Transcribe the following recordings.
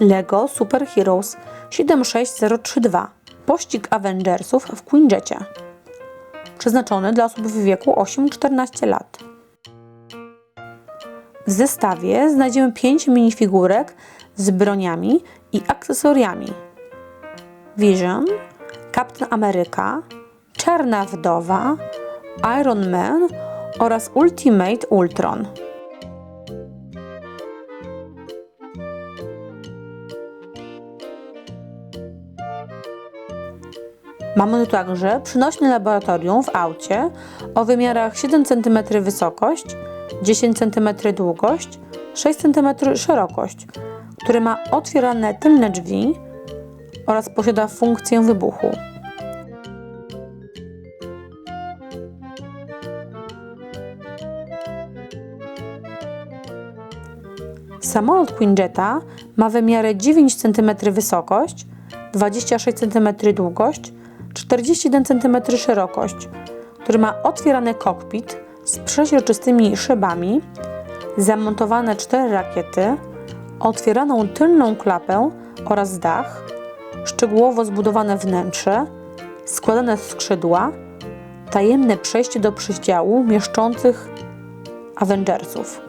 Lego Super Heroes 76032 Pościg Avengersów w Quinjecie Przeznaczony dla osób w wieku 8-14 lat. W zestawie znajdziemy 5 minifigurek z broniami i akcesoriami. Vision, Kapitan Ameryka, Czarna Wdowa, Iron Man oraz Ultimate Ultron. Mamy także przynośne laboratorium w aucie o wymiarach 7 cm wysokość, 10 cm długość, 6 cm szerokość, które ma otwierane tylne drzwi oraz posiada funkcję wybuchu. Samolot Quinjeta ma wymiary 9 cm wysokość, 26 cm długość, 41 cm szerokość, który ma otwierany kokpit z przeźroczystymi szybami, zamontowane cztery rakiety, otwieraną tylną klapę oraz dach, szczegółowo zbudowane wnętrze, składane skrzydła, tajemne przejście do przydziału mieszczących Avengersów.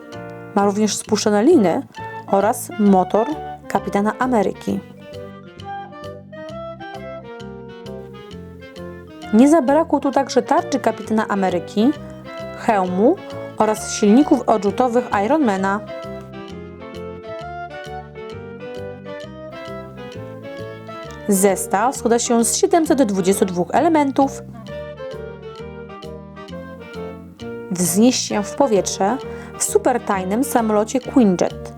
Ma również spuszczone liny oraz motor kapitana Ameryki. Nie zabrakło tu także tarczy kapitana Ameryki, hełmu oraz silników odrzutowych Ironmana. Zestaw składa się z 722 elementów. Wznieść się w powietrze w supertajnym samolocie Quinjet.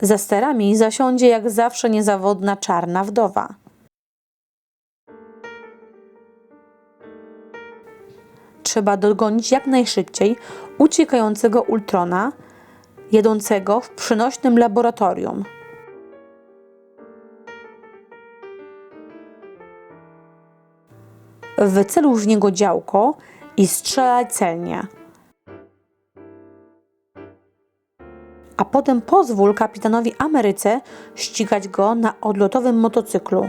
Za sterami zasiądzie jak zawsze niezawodna czarna wdowa. Trzeba dogonić jak najszybciej uciekającego Ultrona, jedącego w przynośnym laboratorium. Wyceluj w niego działko i strzelaj celnie. A potem pozwól kapitanowi Ameryce ścigać go na odlotowym motocyklu.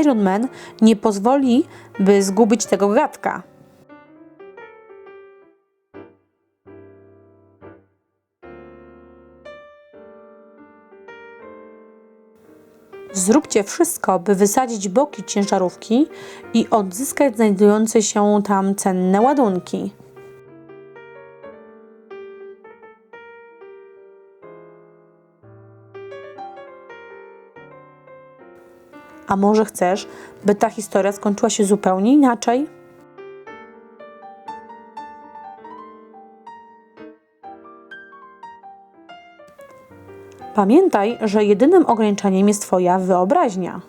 Iron Man nie pozwoli, by zgubić tego gadka. Zróbcie wszystko, by wysadzić boki ciężarówki i odzyskać znajdujące się tam cenne ładunki. A może chcesz, by ta historia skończyła się zupełnie inaczej? Pamiętaj, że jedynym ograniczeniem jest Twoja wyobraźnia.